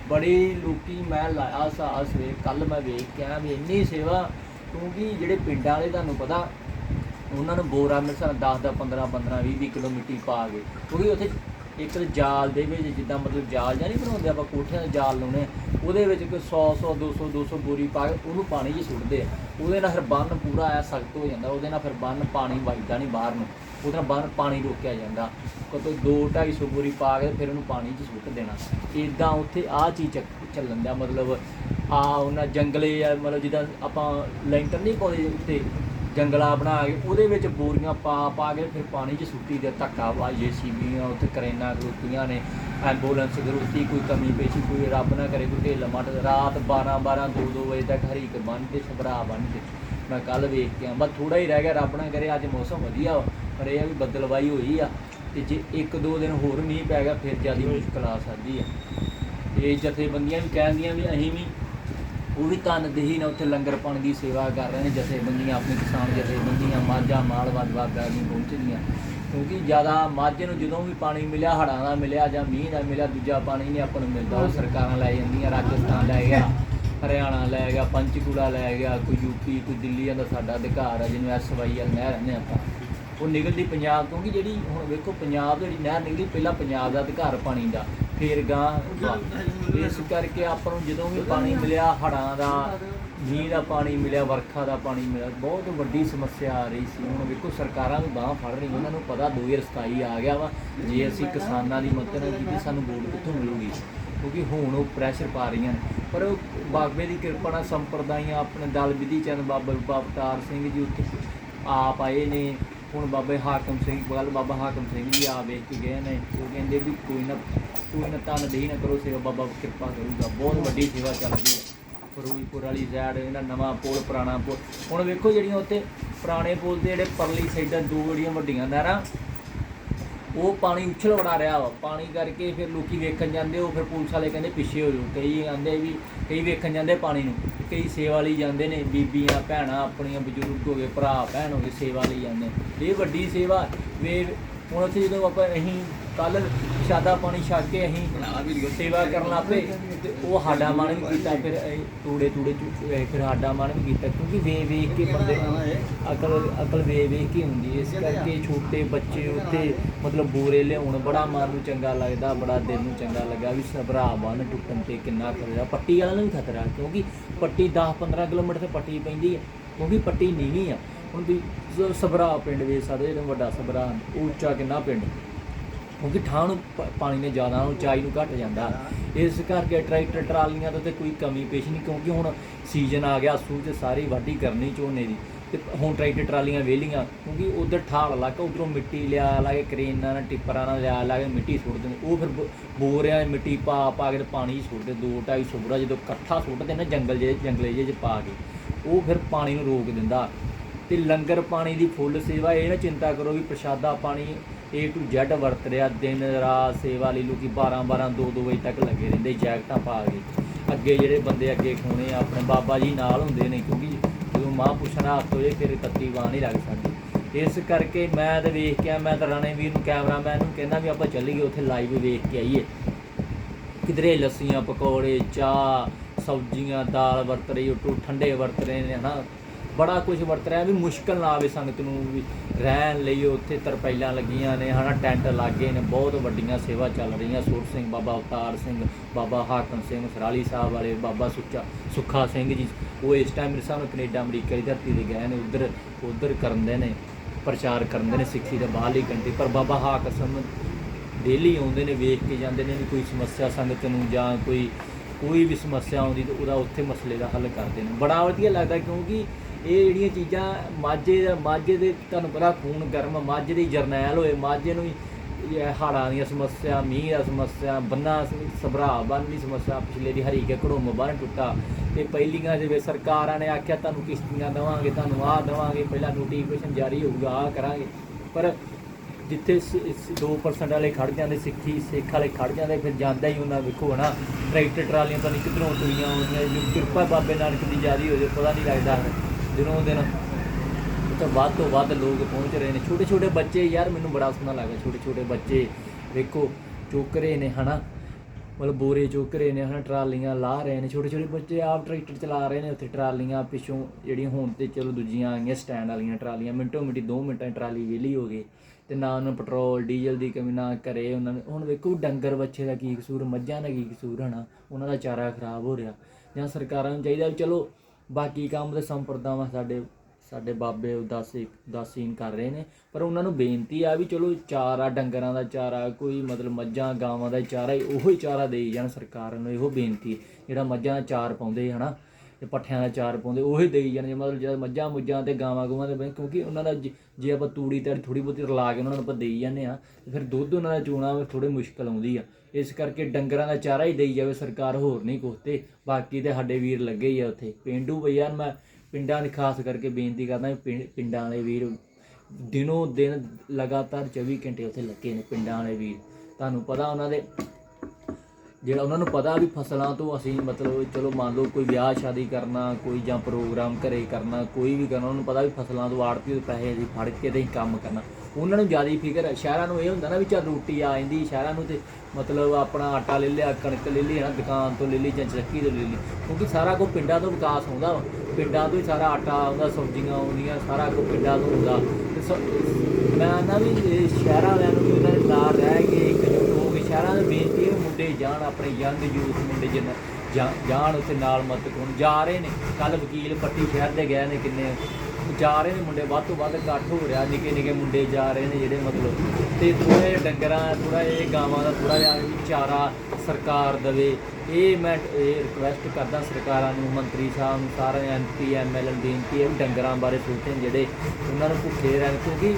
ਬੜੇ ਲੋਕੀ ਮੈਂ ਲਾਇਆ ਸਾਸ ਵੇ ਕੱਲ ਮੈਂ ਵੇਖ ਕੇ ਆਇਆ ਵੀ ਇੰਨੀ ਸੇਵਾ, ਕਿਉਂਕਿ ਜਿਹੜੇ ਪਿੰਡਾਂ ਵਾਲੇ ਤੁਹਾਨੂੰ ਪਤਾ, ਉਹਨਾਂ ਨੂੰ ਬੋਰਾ ਮਿਲ ਸਕਦਾ 10 ਦਾ 15 15 20 20 ਕਿਲੋ ਮਿੱਟੀ ਪਾ ਕੇ, ਕਿਉਂਕਿ ਉੱਥੇ ਇੱਕ ਤਾਂ ਜਾਲ ਦੇ ਵਿੱਚ ਜਿੱਦਾਂ ਮਤਲਬ ਜਾਲ ਜਾਂ ਨਹੀਂ ਬਣਾਉਂਦੇ ਆਪਾਂ, ਕੋਠਿਆਂ ਦੇ ਜਾਲ ਲਾਉਣੇ ਉਹਦੇ ਵਿੱਚ ਕੋਈ 100 100 200 200 ਬੋਰੀ ਪਾ ਕੇ ਉਹਨੂੰ ਪਾਣੀ 'ਚ ਸੁੱਟਦੇ ਆ। ਉਹਦੇ ਨਾਲ ਫਿਰ ਬੰਨ ਪੂਰਾ ਆ ਸਖਤ ਹੋ ਜਾਂਦਾ, ਉਹਦੇ ਨਾਲ ਫਿਰ ਬੰਨ ਪਾਣੀ ਵਗਦਾ ਨਹੀਂ ਬਾਹਰ ਨੂੰ। ਉਹਦੇ ਨਾਲ ਬੰਨ ਪਾਣੀ ਰੋਕਿਆ ਜਾਂਦਾ। ਕੋਈ 2 250 ਬੋਰੀ ਪਾ ਕੇ ਫਿਰ ਉਹਨੂੰ ਪਾਣੀ 'ਚ ਸੁੱਟ ਦੇਣਾ। ਇਦਾਂ ਉੱਥੇ ਆਹ ਚੀਜ਼ ਚੱਕ- ਚੱਲਣ ਦਾ ਮਤਲਬ ਆ ਉਹਨਾਂ ਜੰਗਲੇ ਆ, ਮਤਲਬ ਜਿੱਦਾਂ ਆਪਾਂ ਲੈਂਟਰ ਨਹੀਂ ਪਾਉਂਦੇ ਉੱਤੇ ਜੰਗਲਾ ਬਣਾ ਕੇ ਉਹਦੇ ਵਿੱਚ ਬੋਰੀਆਂ ਪਾ ਪਾ ਕੇ ਫਿਰ ਪਾਣੀ 'ਚ ਸੁੱਟੀ ਦੇ, ਧੱਕਾ ਵਾ ਜੀਸੀਬੀਆਂ ਉੱਥੇ ਕਰੇਨਾਂ ਖਲੋਤੀਆਂ ਨੇ, ਐਂਬੂਲੈਂਸ ਖਲੋਤੀ, ਕੋਈ ਕਮੀ ਪੇਸ਼ੀ, ਕੋਈ ਰੱਬ ਨਾ ਕਰੇ, ਕੋਈ ਢੇਲਾ ਮੱਟ, ਰਾਤ 12 12 2 2 ਵਜੇ ਤੱਕ ਹਰੀਕ ਬੰਨ ਤੇ ਸਭਰਾ ਬੰਨ ਤੇ ਮੈਂ ਕੱਲ ਵੇਖ ਕੇ ਆ ਬਸ ਥੋੜਾ ਹੀ ਰਹਿ ਗਿਆ, ਰੱਬ ਨਾ ਕਰੇ, ਅੱਜ ਮੌਸਮ ਵਧੀਆ ਵਾ, ਪਰ ਇਹ ਆ ਵੀ ਬੱਦਲਵਾਈ ਹੋਈ ਆ, ਤੇ ਜੇ ਇੱਕ ਦੋ ਦਿਨ ਹੋਰ ਮੀਂਹ ਪੈ ਗਿਆ, ਫਿਰ ਜ਼ਿਆਦਾ ਮੁਸ਼ਕਲ ਆ ਸਕਦੀ ਆ। ਤੇ ਜਥੇਬੰਦੀਆਂ ਵੀ ਕਹਿੰਦੀਆਂ ਵੀ ਅਸੀਂ ਵੀ ਉਹ ਵੀ ਤਨਦੇਹੀ ਨਾਲ ਉੱਥੇ ਲੰਗਰ ਪਾਣੀ ਦੀ ਸੇਵਾ ਕਰ ਰਹੇ ਨੇ, ਜਥੇਬੰਦੀਆਂ, ਆਪਣੇ ਕਿਸਾਨ ਜਥੇਬੰਦੀਆਂ, ਮਾਝਾ ਮਾਲਵਾਦ ਵਾਗਾ ਨਹੀਂ ਪਹੁੰਚਦੀਆਂ ਕਿਉਂਕਿ ਜ਼ਿਆਦਾ ਮਾਝੇ ਨੂੰ ਜਦੋਂ ਵੀ ਪਾਣੀ ਮਿਲਿਆ, ਹੜ੍ਹਾਂ ਦਾ ਮਿਲਿਆ ਜਾਂ ਮੀਂਹ ਦਾ ਮਿਲਿਆ, ਦੂਜਾ ਪਾਣੀ ਨਹੀਂ ਆਪਾਂ ਨੂੰ ਮਿਲਦਾ। ਉਹ ਸਰਕਾਰਾਂ ਲੈ ਜਾਂਦੀਆਂ, ਰਾਜਸਥਾਨ ਲੈ ਗਿਆ, ਹਰਿਆਣਾ ਲੈ ਗਿਆ, ਪੰਚਕੂਲਾ ਲੈ ਗਿਆ, ਕੋਈ ਯੂਪੀ ਕੋਈ ਦਿੱਲੀ ਦਾ ਸਾਡਾ ਅਧਿਕਾਰ ਹੈ ਜਿਹਨੂੰ ਐਸਵਾਈਐਲ ਨਹਿਰ ਕਹਿੰਦੇ ਆਪਾਂ। ਉਹ ਨਿਕਲਦੀ ਪੰਜਾਬ, ਕਿਉਂਕਿ ਜਿਹੜੀ ਹੁਣ ਵੇਖੋ, ਪੰਜਾਬ ਦੀ ਜਿਹੜੀ ਨਹਿਰ ਨਿਕਲਦੀ ਪਹਿਲਾਂ ਪੰਜਾਬ ਦਾ ਅਧਿਕਾਰ ਪਾਣੀ ਦਾ। ਫਿਰ ਗਾਂ ਇਸ ਕਰਕੇ ਆਪਾਂ ਨੂੰ ਜਦੋਂ ਵੀ ਪਾਣੀ ਮਿਲਿਆ ਹੜਾਂ ਦਾ, ਮੀਂਹ ਦਾ ਪਾਣੀ ਮਿਲਿਆ, ਵਰਖਾ ਦਾ ਪਾਣੀ ਮਿਲਿਆ, ਬਹੁਤ ਵੱਡੀ ਸਮੱਸਿਆ ਆ ਰਹੀ ਸੀ। ਹੁਣ ਵੇਖੋ, ਸਰਕਾਰਾਂ ਵੀ ਬਾਹਾਂ ਫੜ ਰਹੀ ਉਹਨਾਂ ਨੂੰ ਪਤਾ 2027 ਆ ਗਿਆ ਵਾ। ਜੇ ਅਸੀਂ ਕਿਸਾਨਾਂ ਦੀ ਮਦਦ ਨਹੀਂ ਕੀਤੀ, ਸਾਨੂੰ ਵੋਟ ਕਿੱਥੋਂ ਮਿਲੂਗੀ? ਕਿਉਂਕਿ ਹੁਣ ਉਹ ਪ੍ਰੈਸ਼ਰ ਪਾ ਰਹੀਆਂ ਨੇ। ਪਰ ਉਹ ਬਾਬੇ ਦੀ ਕਿਰਪਾ ਨਾਲ ਸੰਪਰਦਾਇਆਂ ਆਪਣੇ ਦਲ ਵਿਧੀ ਚੰਦ ਬਾਬਾ ਰੂਪਾ ਅਵਤਾਰ ਸਿੰਘ ਜੀ ਉੱਥੇ ਆਪ ਆਏ ਨੇ। ਹੁਣ ਬਾਬੇ ਹਾਕਮ ਸਿੰਘ ਬਗਲ ਬਾਬਾ ਹਾਕਮ ਸਿੰਘ ਜੀ ਆ ਵੇਖ ਕੇ ਗਏ ਨੇ, ਉਹ ਕਹਿੰਦੇ ਵੀ ਕੋਈ ਨਾ ਕੋਈ ਨਾ ਤਨ ਦੇਈ ਨਾ ਕਰੋ ਸੇਵਾ, ਬਾਬਾ ਕਿਰਪਾ ਕਰੂਗਾ, ਬਹੁਤ ਵੱਡੀ ਸੇਵਾ ਚੱਲ ਰਹੀ ਹੈ। ਫਿਰੋਜ਼ਪੁਰ ਵਾਲੀ ਸਾਈਡ ਇਹਨਾਂ ਨਵਾਂ ਪੁਲ, ਪੁਰਾਣਾ ਪੁਲ। ਹੁਣ ਵੇਖੋ ਜਿਹੜੀਆਂ ਉੱਥੇ ਪੁਰਾਣੇ ਪੁਲ ਦੇ ਜਿਹੜੇ ਪਰਲੀ ਸਾਈਡਾਂ ਦੋ ਜਿਹੜੀਆਂ ਵੱਡੀਆਂ ਨਹਿਰਾਂ ਉਹ ਪਾਣੀ ਉਛਲ ਵੜਾ ਰਿਹਾ ਵਾ। ਪਾਣੀ ਕਰਕੇ ਫਿਰ ਲੋਕੀ ਵੇਖਣ ਜਾਂਦੇ, ਉਹ ਫਿਰ ਪੁਲਿਸ ਵਾਲੇ ਕਹਿੰਦੇ ਪਿੱਛੇ ਹੋ ਜਾਓ। ਕਈ ਆਂਦੇ ਵੀ, ਕਈ ਵੇਖਣ ਜਾਂਦੇ ਪਾਣੀ ਨੂੰ। ਕਈ ਸੇਵਾ ਲਈ ਜਾਂਦੇ ਨੇ, ਬੀਬੀਆਂ, ਭੈਣਾਂ, ਆਪਣੀਆਂ ਬਜ਼ੁਰਗ ਹੋ ਗਏ, ਭਰਾ, ਭੈਣ ਹੋ ਗਏ, ਸੇਵਾ ਲਈ ਜਾਂਦੇ ਇਹ ਵੱਡੀ ਸੇਵਾ ਵੇ ਹੁਣ ਅਸੀਂ ਜਦੋਂ ਆਪਾਂ ਅਸੀਂ ਕੱਲ ਸ਼ਾਦਾ ਪਾਣੀ ਛਕ ਕੇ ਅਸੀਂ ਸੇਵਾ ਕਰਨ ਲੱਪੇ ਤੇ ਉਹ ਸਾਡਾ ਮਨ ਵੀ ਕੀਤਾ, ਫਿਰ ਅਸੀਂ ਤੂੜੇ ਤੂੜੇ ਚੁੱਕ- ਅਹ ਫਿਰ ਸਾਡਾ ਮਨ ਵੀ ਕੀਤਾ, ਕਿਉਂਕਿ ਵੇ ਵੇਖ ਕੇ ਬੰਦੇ ਨੂੰ ਅਕਲ ਅਕਲ ਵੇ ਵੇਖ ਕੇ ਹੁੰਦੀ ਹੈ। ਇਸ ਕਰਕੇ ਛੋਟੇ ਬੱਚੇ ਉੱਤੇ ਮਤਲਬ ਬੋਰੇ ਲਿਆਉਣ, ਬੜਾ ਮਨ ਨੂੰ ਚੰਗਾ ਲੱਗਦਾ, ਬੜਾ ਦਿਲ ਨੂੰ ਚੰਗਾ ਲੱਗਾ ਵੀ ਸਭਰਾ ਬੰਨ ਟੁੱਟਣ ਤੇ ਕਿੰਨਾ ਖਤਰਾ। ਪੱਟੀ ਵਾਲਾ ਨੂੰ ਵੀ ਖਤਰਾ, ਕਿਉਂਕਿ ਪੱਟੀ 10 15 ਕਿਲੋਮੀਟਰ ਤੇ ਪੱਟੀ ਪੈਂਦੀ ਹੈ, ਕਿਉਂਕਿ ਪੱਟੀ ਨੀਵੀਂ ਆ। ਹੁਣ ਵੀ ਸ- ਸਭਰਾ ਪਿੰਡ ਵੇ ਸਕਦੇ ਜਿਹੜਾ ਵੱਡਾ ਸਭਰਾ ਉਹ ਉੱਚਾ ਕਿੰਨਾ ਪਿੰਡ? ਕਿਉਂਕਿ ਠਾਹ ਨੂੰ ਪ- ਪਾਣੀ ਨੇ ਜ਼ਿਆਦਾ ਉਚਾਈ ਨੂੰ ਘਟ ਜਾਂਦਾ। ਇਸ ਕਰਕੇ ਟਰੈਕਟਰ, ਟਰਾਲੀਆਂ ਦਾ ਤੇ ਕੋਈ ਕਮੀ ਪੇਸ਼ ਨਹੀਂ, ਕਿਉਂਕਿ ਹੁਣ ਸੀਜ਼ਨ ਆ ਗਿਆ ਸੂਰ ਤੇ ਸਾਰੀ ਵਾਢੀ ਕਰਨੀ ਝੋਨੇ ਦੀ। ਤੇ ਹੁਣ ਟਰੈਕਟਰ, ਟਰਾਲੀਆਂ ਵਿਹਲੀਆਂ, ਕਿਉਂਕਿ ਉਧਰ ਠਾਲ ਇਲਾਕਾ ਉਧਰੋਂ ਮਿੱਟੀ ਲਿਆ ਲਾ ਕੇ ਕਰੇਨਾਂ ਨਾਲ, ਟਿੱਪਰਾਂ ਨਾਲ ਲਿਆ ਲਾ ਕੇ ਮਿੱਟੀ ਸੁੱਟ ਦਿੰਦੇ। ਉਹ ਫਿਰ ਬ- ਬੋਰਿਆਂ 'ਚ ਮਿੱਟੀ ਪਾ ਪਾ ਕੇ ਤੇ ਪਾਣੀ 'ਚ ਸੁੱਟਦੇ। 2 250 ਬੋਰਾ ਜਦੋਂ ਇਕੱਠਾ ਸੁੱਟਦੇ ਨਾ ਜੰਗਲ ਜੇ, ਜੰਗਲੇ ਜੇ 'ਚ ਪਾ ਕੇ, ਉਹ ਫਿਰ ਪਾਣੀ ਨੂੰ ਰੋਕ ਦਿੰਦਾ। ਤੇ ਲੰਗਰ ਪਾਣੀ ਦੀ ਫੁੱਲ ਸੇਵਾ, ਇਹ ਨਾ ਚਿੰਤਾ ਕਰੋ ਵੀ ਪ੍ਰਸ਼ਾਦਾ ਪਾਣੀ A to Z ਵਰਤ ਰਿਹਾ, ਦਿਨ ਰਾਤ ਸੇਵਾ ਲਈ ਲੋਕੀ 12 12 2 2 ਵਜੇ ਤੱਕ ਲੱਗੇ ਰਹਿੰਦੇ, ਜੈਕਟਾਂ ਪਾ ਕੇ। ਅੱਗੇ ਜਿਹੜੇ ਬੰਦੇ ਅੱਗੇ ਖੋਣੇ ਆ, ਆਪਣੇ ਬਾਬਾ ਜੀ ਨਾਲ ਹੁੰਦੇ ਨੇ, ਕਿਉਂਕਿ ਜਦੋਂ ਮਾਂ ਪੁੱਛਣਾ ਹੱਥ ਹੋਏ ਫਿਰ ਤੱਤੀ ਬਾਂਹ ਨਹੀਂ ਲੱਗ ਸਕਦੀ। ਇਸ ਕਰਕੇ ਮੈਂ ਤਾਂ ਵੇਖ ਕੇ ਮੈਂ ਤਾਂ ਰਾਣੇ ਵੀਰ ਨੂੰ, ਕੈਮਰਾਮੈਨ ਨੂੰ ਕਹਿੰਦਾ ਵੀ ਆਪਾਂ ਚੱਲੀਏ ਉੱਥੇ ਲਾਈਵ ਵੇਖ ਕੇ ਆਈਏ। ਕਿਧਰੇ ਲੱਸੀਆਂ, ਪਕੌੜੇ, ਚਾਹ, ਸਬਜ਼ੀਆਂ, ਦਾਲ ਵਰਤ ਰਹੀ ਉਹ ਠੰਡੇ ਵਰਤ ਰਹੇ ਨੇ, ਹਨਾ? ਬੜਾ ਕੁਝ ਵਰਤ ਰਿਹਾ, ਵੀ ਮੁਸ਼ਕਲ ਨਾ ਆਵੇ ਸੰਗਤ ਨੂੰ ਵੀ ਰਹਿਣ ਲਈ ਉੱਥੇ ਤਰਪੈਲਾਂ ਲੱਗੀਆਂ ਨੇ, ਹਨਾ, ਟੈਂਟ ਲੱਗੇ ਨੇ, ਬਹੁਤ ਵੱਡੀਆਂ ਸੇਵਾ ਚੱਲ ਰਹੀਆਂ, ਸੁਰ ਸਿੰਘ, ਬਾਬਾ ਅਵਤਾਰ ਸਿੰਘ, ਬਾਬਾ ਹਾਕਮ ਸਿੰਘ, ਸਰਾਲੀ ਸਾਹਿਬ ਵਾਲੇ, ਬਾਬਾ ਸੁੱਚਾ, ਸੁੱਖਾ ਸਿੰਘ ਜੀ, ਉਹ ਇਸ ਟਾਈਮ ਮੇਰੇ ਸਾਹਮਣੇ ਕੈਨੇਡਾ, ਅਮਰੀਕਾ ਦੀ ਧਰਤੀ ਤੇ ਗਏ ਨੇ, ਉਧਰ ਉਧਰ ਕਰਦੇ ਨੇ, ਪ੍ਰਚਾਰ ਕਰਦੇ ਨੇ, ਸਿੱਖੀ ਦੇ ਬਾਹਰਲੀ ਕੰਟਰੀ, ਪਰ ਬਾਬਾ ਹਾਕਮ ਡੇਲੀ ਆਉਂਦੇ ਨੇ, ਵੇਖ ਕੇ ਜਾਂਦੇ ਨੇ ਵੀ ਕੋਈ ਸਮੱਸਿਆ ਸੰਗਤ ਨੂੰ ਜਾਂ ਕੋਈ ਕੋਈ ਵੀ ਸਮੱਸਿਆ ਆਉਂਦੀ ਤਾਂ ਉਹਦਾ ਉੱਥੇ ਮਸਲੇ ਦਾ ਹੱਲ ਕਰਦੇ ਨੇ। ਬੜਾ ਵਧੀਆ ਲੱਗਦਾ ਕਿਉਂਕਿ ਇਹ ਜਿਹੜੀਆਂ ਚੀਜ਼ਾਂ ਮਾਝੇ ਦਾ ਮਾਝੇ ਦੇ ਤੁਹਾਨੂੰ ਪਤਾ ਖੂਨ ਗਰਮ, ਮਾਝੇ ਦੇ ਜਰਨੈਲ ਹੋਏ, ਮਾਝੇ ਨੂੰ ਹੀ ਇਹ ਹਾੜਾਂ ਦੀਆਂ ਸਮੱਸਿਆ, ਮੀਂਹ ਦਾ ਸਮੱਸਿਆ, ਬੰਨਾ ਸਭਰਾ ਬੰਨ ਦੀ ਸਮੱਸਿਆ, ਪਿਛਲੇ ਦੀ ਹਰੀ ਕੇ ਘੜੋਮ ਬੰਨ ਟੁੱਟਾ। ਤੇ ਪਹਿਲੀਆਂ ਜਿਵੇਂ ਸਰਕਾਰਾਂ ਨੇ ਆਖਿਆ, ਤੁਹਾਨੂੰ ਕਿਸ਼ਤੀਆਂ ਦੇਵਾਂਗੇ, ਤੁਹਾਨੂੰ ਆਹ ਦੇਵਾਂਗੇ, ਪਹਿਲਾਂ ਨੋਟੀਫਿਕੇਸ਼ਨ ਜਾਰੀ ਹੋਊਗਾ, ਆਹ ਕਰਾਂਗੇ। ਪਰ ਜਿੱਥੇ ਸ- ਸ- 2% ਵਾਲੇ ਖੜ ਜਾਂਦੇ, ਸਿੱਖੀ ਸਿੱਖ ਵਾਲੇ ਖੜ ਜਾਂਦੇ, ਫਿਰ ਜਾਂਦਾ ਹੀ ਉਹਨਾਂ ਵੇਖੋ ਹਨਾ, ਟਰੈਕਟਰ ਟਰਾਲੀਆਂ ਤਾਂ ਨਹੀਂ ਕਿਧਰੋਂ ਤੁਰੀਆਂ ਆਉਂਦੀਆਂ ਜੋ ਕਿਰਪਾ ਬਾਬੇ ਨਾਨਕ ਦੀ ਜਾਰੀ ਹੋ ਜੇ ਪਤਾ ਨਹੀਂ ਲੱਗਦਾ। ਦਿਨੋਂ ਦਿਨ। ਤਾਂ ਵੱਧ ਤੋਂ ਵੱਧ ਲੋਕ ਪਹੁੰਚ ਰਹੇ ਨੇ। ਛੋਟੇ ਛੋਟੇ ਬੱਚੇ ਯਾਰ, ਮੈਨੂੰ ਬੜਾ ਸੋਹਣਾ ਲੱਗਦਾ। ਛੋਟੇ ਛੋਟੇ ਬੱਚੇ, ਵੇਖੋ, ਚੁੱਕ ਰਹੇ ਨੇ, ਹਨਾ? ਮਤਲਬ ਬੋਰੇ ਚੁੱਕ ਰਹੇ ਨੇ, ਹਨਾ? ਟਰਾਲੀਆਂ ਲਾ ਰਹੇ ਨੇ। ਛੋਟੇ ਛੋਟੇ ਬੱਚੇ ਆਪ ਟਰੈਕਟਰ ਚਲਾ ਰਹੇ ਨੇ, ਉੱਥੇ ਟਰਾਲੀਆਂ ਪਿੱਛੋਂ ਜਿਹੜੀਆਂ ਹੁਣ ਤੇ ਚਲੋ ਦੂਜੀਆਂ ਆ ਗਈਆਂ ਸਟੈਂਡ ਵਾਲੀਆਂ ਟਰਾਲੀਆਂ। ਮਿੰਟੋ ਮਿੰਟੀ 2 ਮਿੰਟਾਂ ਟਰਾਲੀ ਵਿਹਲੀ ਹੋ ਗਈ। ਤੇ ਨਾ ਉਹਨਾਂ ਪੈਟਰੋਲ, ਡੀਜ਼ਲ ਦੀ ਕਮੀ, ਨਾ ਕਰੇ ਉਹਨਾਂ ਨੇ। ਹੁਣ ਵੇਖੋ, ਡੰਗਰ ਬੱਚੇ ਦਾ ਕੀ ਕਸੂਰ, ਮੱਝਾਂ ਦਾ ਕੀ ਕਸੂਰ, ਹਨਾ? ਉਹਨਾਂ ਦਾ ਚਾਰਾ ਖਰਾਬ ਹੋ ਰਿਹਾ। ਜਾਂ ਸਰਕਾਰਾਂ ਨੂੰ ਚਾਹੀਦਾ ਵੀ ਚਲੋ ਬਾਕੀ ਕੰਮ ਤੇ ਸੰਪਰਦਾਵਾਂ ਸਾਡੇ ਸਾਡੇ ਬਾਬੇ ਉਦਾਸੀ, ਉਦਾਸੀਨ ਕਰ ਰਹੇ ਨੇ। ਪਰ ਉਹਨਾਂ ਨੂੰ ਬੇਨਤੀ ਆ ਵੀ ਚਲੋ ਚਾਰਾ ਡੰਗਰਾਂ ਦਾ ਚਾਰਾ, ਕੋਈ ਮਤਲਬ ਮੱਝਾਂ, ਗਾਵਾਂ ਦਾ ਚਾਰਾ ਹੀ ਉਹੋ ਹੀ ਚਾਰਾ ਦੇਈ ਜਾਣ ਸਰਕਾਰ ਨੂੰ, ਇਹੋ ਬੇਨਤੀ ਜਿਹੜਾ ਮੱਝਾਂ ਦਾ ਚਾਰ ਪਾਉਂਦੇ ਹਨਾ। ਤੇ ਪੱਠਿਆਂ ਦਾ ਚਾਰ ਪਾਉਂਦੇ, ਉਹੀ ਦੇਈ ਜਾਂਦੇ ਮਤਲਬ ਜਦ ਮੱਝਾਂ ਮੁੱਝਾਂ ਤੇ ਗਾਵਾਂ ਗੂਵਾਂ ਦੇ ਬਈ ਕਿਉਂਕਿ ਉਹਨਾਂ ਦਾ ਜੇ- ਆਪਾਂ ਤੂੜੀ ਤੇ ਥੋੜੀ ਬਹੁਤੀ ਰਲਾ ਕੇ ਉਹਨਾਂ ਨੂੰ ਆਪਾਂ ਦੇਈ ਜਾਂਦੇ ਆ ਤੇ ਫਿਰ ਦੁੱਧ ਉਹਨਾਂ ਦਾ ਚੋਣਾ ਥੋੜੇ ਮੁਸ਼ਕਲ ਆਉਂਦੀ ਆ। ਇਸ ਕਰਕੇ ਡੰਗਰਾਂ ਦਾ ਚਾਰਾ ਹੀ ਦੇਈ ਜਾਵੇ ਸਰਕਾਰ, ਹੋਰ ਨਹੀਂ ਕੁਛ ਤੇ ਬਾਕੀ ਤੇ ਸਾਡੇ ਵੀਰ ਲੱਗੇ ਹੀ ਆ ਉੱਥੇ। ਪਿੰਡੂ ਬਈ ਯਾਰ ਮੈਂ ਪਿੰਡਾਂ ਦੀ ਖਾਸ ਕਰਕੇ ਬੇਨਤੀ ਕਰਦਾ ਵੀ ਪਿੰ- ਪਿੰਡਾਂ ਵਾਲੇ ਵੀਰ ਦਿਨੋਂ ਦਿਨ ਲਗਾਤਾਰ 24 ਘੰਟੇ ਉੱਥੇ ਲੱਗੇ ਨੇ ਪਿੰਡਾਂ ਵਾਲੇ ਵੀਰ। ਤੁਹਾਨੂੰ ਪਤਾ ਉਹਨਾਂ ਦੇ ਜਿਹੜਾ ਉਹਨਾਂ ਨੂੰ ਪਤਾ ਵੀ ਫਸਲਾਂ ਤੋਂ ਅਸੀਂ ਮਤਲਬ ਚਲੋ ਮੰਨ ਲਓ ਕੋਈ ਵਿਆਹ ਸ਼ਾਦੀ ਕਰਨਾ, ਕੋਈ ਜਾਂ ਪ੍ਰੋਗਰਾਮ ਘਰੇ ਕਰਨਾ, ਕੋਈ ਵੀ ਕਰਨਾ, ਉਹਨਾਂ ਨੂੰ ਪਤਾ ਵੀ ਫਸਲਾਂ ਤੋਂ ਆੜਤੀ ਦੇ ਪੈਸੇ ਅਸੀਂ ਫੜ ਕੇ ਤੇ ਕੰਮ ਕਰਨਾ। ਉਹਨਾਂ ਨੂੰ ਜ਼ਿਆਦਾ ਫਿਕਰ ਹੈ। ਸ਼ਹਿਰਾਂ ਨੂੰ ਇਹ ਹੁੰਦਾ ਨਾ ਵੀ ਚੱਲ ਰੋਟੀ ਆ ਜਾਂਦੀ ਸ਼ਹਿਰਾਂ ਨੂੰ ਤੇ ਮਤਲਬ ਆਪਣਾ ਆਟਾ ਲੈ ਲਿਆ, ਕਣਕ ਲੈ ਲਈ ਨਾ ਦੁਕਾਨ ਤੋਂ ਲੈ ਲਈ, ਜਾਂ ਚੱਕੀ ਤੋਂ ਲੈ ਲਈ। ਕਿਉਂਕਿ ਸਾਰਾ ਕੁਝ ਪਿੰਡਾਂ ਤੋਂ ਵਿਕਾਸ ਹੁੰਦਾ ਵਾ। ਪਿੰਡਾਂ ਤੋਂ ਹੀ ਸਾਰਾ ਆਟਾ ਆਉਂਦਾ, ਸਬਜ਼ੀਆਂ ਆਉਂਦੀਆਂ, ਸਾਰਾ ਕੁਝ ਪਿੰਡਾਂ ਤੋਂ ਹੁੰਦਾ। ਤੇ ਸ- ਮੈਂ ਨਾ ਵੀ ਸ਼ਹਿਰਾਂ ਵਾਲਿਆਂ ਨੂੰ ਵੀ ਉਹਨਾਂ ਦੇ ਨਾਲ ਰਹਿ ਕੇ ਇੱਕ ਹੋ ਕੇ ਸ਼ਹਿਰਾਂ ਦੇ ਮੇਨ ਮੁੰਡੇ ਜਾਣ ਆਪਣੇ ਯੰਗ ਯੂਥ ਮੁੰਡੇ ਜਿੰਨ ਜਾ- ਜਾਣ ਉੱਥੇ ਨਾਲ ਮਦਦ ਕਰਨ ਜਾ ਰਹੇ ਨੇ। ਕੱਲ ਵਕੀਲ ਪੱਟੀ ਸ਼ਹਿਰ ਦੇ ਗਏ ਨੇ ਕਿੰਨੇ। ਜਾ ਰਹੇ ਨੇ ਮੁੰਡੇ, ਵੱਧ ਤੋਂ ਵੱਧ ਇਕੱਠ ਹੋ ਰਿਹਾ ਨਿੱਕੇ ਨਿੱਕੇ ਮੁੰਡੇ ਜਾ ਰਹੇ ਨੇ ਜਿਹੜੇ ਮਤਲਬ ਤੇ ਥੋੜੇ ਡੰਗਰਾਂ ਥੋੜਾ ਇਹ ਗਾਵਾਂ ਦਾ ਥੋੜਾ ਜਿਹਾ ਵੀ ਚਾਰਾ ਸਰਕਾਰ ਦੇਵੇ। ਇਹ ਮੈਂ ਇਹ ਰਿਕੁਐਸਟ ਕਰਦਾ ਸਰਕਾਰਾਂ ਨੂੰ, ਮੰਤਰੀ ਸਾਹਿਬ ਨੂੰ, ਸਾਰੇ ਐਮਪੀ ਐਮਐਲਏ ਨੂੰ ਬੇਨਤੀ ਹੈ ਵੀ ਡੰਗਰਾਂ ਬਾਰੇ ਸੋਚਣ ਜਿਹੜੇ ਉਹਨਾਂ ਨੂੰ ਭੁੱਖੇ ਰਹਿਣ ਕਿਉਂਕਿ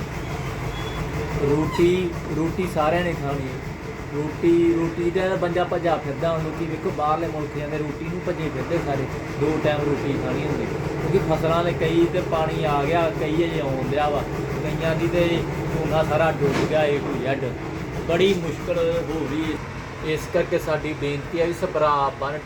ਰੋਟੀ ਰੋਟੀ ਸਾਰਿਆਂ ਨੇ ਖਾਣੀ ਹੈ। ਰੋਟੀ ਰੋਟੀ ਦਾ ਬੰਦਾ ਭੱਜਾ ਫਿਰਦਾ ਹੁਣ ਲੋਕੀ ਵੇਖੋ, ਬਾਹਰਲੇ ਮੁਲਕ ਜਾਂਦੇ, ਰੋਟੀ ਨੂੰ ਭੱਜੇ ਫਿਰਦੇ ਸਾਰੇ। ਦੋ ਟਾਈਮ ਰੋਟੀ ਖਾਣੀ ਹੁੰਦੀ ਕਿਉਂਕਿ ਫਸਲਾਂ ਦੇ ਕਈ ਤੇ ਪਾਣੀ ਆ ਗਿਆ, ਕਈ ਅਜੇ ਆਉਣ ਡਿਆ ਵਾ। ਕਈਆਂ ਦੀ ਤੇ ਝੋਨਾ ਸਾਰਾ ਡੁੱਬ ਗਿਆ ਏ ਟੂ ਜ਼ੈਡ ਬੜੀ ਮੁਸ਼ਕਲ ਹੋ ਰਹੀ ਹੈ ਇਸ ਕਰਕੇ ਸਾਡੀ ਬੇਨਤੀ ਹੈ ਵੀ ਸਭਰਾ ਬਣ।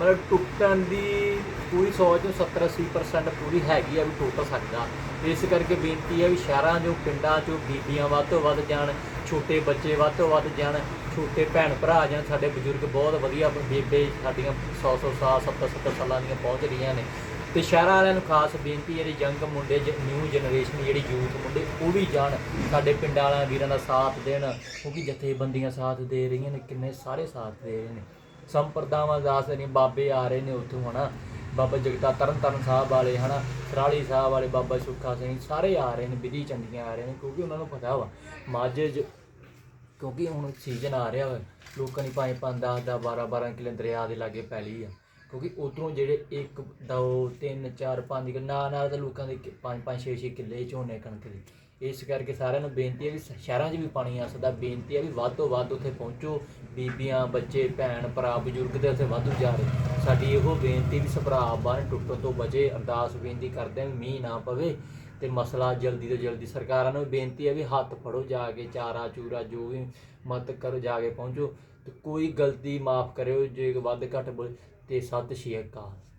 ਮਤਲਬ ਟੁੱਟਣ ਦੀ ਪੂਰੀ ਸੋਚ 70 80% ਪੂਰੀ ਹੈਗੀ ਆ ਵੀ ਟੁੱਟ ਸਕਦਾ। ਇਸ ਕਰਕੇ ਬੇਨਤੀ ਹੈ ਵੀ ਸ਼ਹਿਰਾਂ ਜੋ ਪਿੰਡਾਂ ਚੋਂ ਬੀਬੀਆਂ ਵੱਧ ਤੋਂ ਵੱਧ ਜਾਣ। ਛੋਟੇ ਬੱਚੇ ਵੱਧ ਤੋਂ ਵੱਧ ਜਾਣ, ਛੋਟੇ ਭੈਣ ਭਰਾ ਜਾਣ, ਸਾਡੇ ਬਜ਼ੁਰਗ ਬਹੁਤ ਵਧੀਆ ਬੇਬੇ ਸਾਡੀਆਂ 100 100 ਸਾਲ 70 70 ਸਾਲਾਂ ਦੀਆਂ ਪਹੁੰਚ ਰਹੀਆਂ ਨੇ। ਤੇ ਸ਼ਹਿਰਾਂ ਵਾਲਿਆਂ ਨੂੰ ਖਾਸ ਬੇਨਤੀ ਹੈ, ਜਿਹੜੀ ਯੰਗ ਮੁੰਡੇ ਨਿਊ ਜਨਰੇਸ਼ਨ ਜਿਹੜੀ ਯੂਥ ਮੁੰਡੇ, ਉਹ ਵੀ ਜਾਣ, ਸਾਡੇ ਪਿੰਡਾਂ ਵਾਲਿਆਂ ਵੀਰਾਂ ਦਾ ਸਾਥ ਦੇਣ ਕਿਉਂਕਿ ਜਥੇਬੰਦੀਆਂ ਸਾਥ ਦੇ ਰਹੀਆਂ ਨੇ, ਕਿੰਨੇ ਸਾਰੇ ਸਾਥ ਦੇ ਰਹੇ ਨੇ। ਸੰਪਰਦਾਵਾਂ ਦਾਸ ਨੇ ਬਾਬੇ ਆ ਰਹੇ ਨੇ ਉੱਥੋਂ, ਹਨਾ। ਬਾਬਾ ਜਗਤਾ ਤਰਨ ਤਾਰਨ ਸਾਹਿਬ ਵਾਲੇ, ਹਨਾ ਸਰਾਲੀ ਸਾਹਿਬ ਵਾਲੇ, ਬਾਬਾ ਸੁੱਖਾ ਸਿੰਘ, ਸਾਰੇ ਆ ਰਹੇ ਨੇ, ਵਿਧੀ ਚੰਡੀਆਂ ਆ ਰਹੇ ਨੇ, ਕਿਉਂਕਿ ਉਹਨਾਂ ਨੂੰ ਪਤਾ ਵਾ, ਮਾਝੇ 'ਚ ਕਿਉਂਕਿ ਹੁਣ ਸੀਜ਼ਨ ਆ ਰਿਹਾ ਵਾ, ਲੋਕਾਂ ਦੀ ਪੰਜ ਪੰਜ 10 10 12 12 ਕਿਲੇ ਦਰਿਆ ਦੇ ਲਾਗੇ ਪੈਲੀ ਆ। ਕਿਉਂਕਿ ਉਧਰੋਂ ਜਿਹੜੇ 1 2 3 4 5 ਨਾਲ ਨਾਲ ਤਾਂ ਲੋਕਾਂ ਦੇ 5 5 6 6 ਕਿੱਲੇ ਝੋਨੇ ਕਣਕ ਦੇ। ਇਸ ਕਰਕੇ ਸਾਰਿਆਂ ਨੂੰ ਬੇਨਤੀ ਹੈ ਵੀ ਸ਼ਹਿਰਾਂ 'ਚ ਵੀ ਪਾਣੀ ਆ ਸਕਦਾ, ਬੇਨਤੀ ਹੈ ਵੀ ਵੱਧ ਤੋਂ ਵੱਧ ਉੱਥੇ ਪਹੁੰਚੋ। ਬੀਬੀਆਂ, ਬੱਚੇ, ਭੈਣ, ਭਰਾ, ਬਜ਼ੁਰਗ ਦੇ ਉੱਥੇ ਵਾਧੂ ਜਾ ਰਹੇ। ਸਾਡੀ ਇਹੋ ਬੇਨਤੀ ਵੀ ਸਭਰਾ ਬਾਹਰ ਟੁੱਟਣ ਤੋਂ ਬਚੇ। ਅਰਦਾਸ ਬੇਨਤੀ ਕਰਦੇ ਹਾਂ ਵੀ ਮੀਂਹ ਨਾ ਪਵੇ। ਤੇ ਮਸਲਾ ਜਲਦੀ ਤੋਂ ਜਲਦੀ ਸਰਕਾਰਾਂ ਨੂੰ ਬੇਨਤੀ ਹੈ ਵੀ ਹੱਥ ਫੜੋ ਜਾ ਕੇ, ਚਾਰਾ ਚੂਰਾ ਜੋ ਵੀ ਮਦਦ ਕਰੋ, ਜਾ ਕੇ ਪਹੁੰਚੋ ਤੇ ਕੋਈ ਗਲਤੀ ਮਾਫ ਕਰਿਓ, ਜੇ ਵੱਧ ਘੱਟ ਬੋਲੇ ਤੇ ਸਤਿ ਸ਼੍ਰੀ ਅਕਾਲ।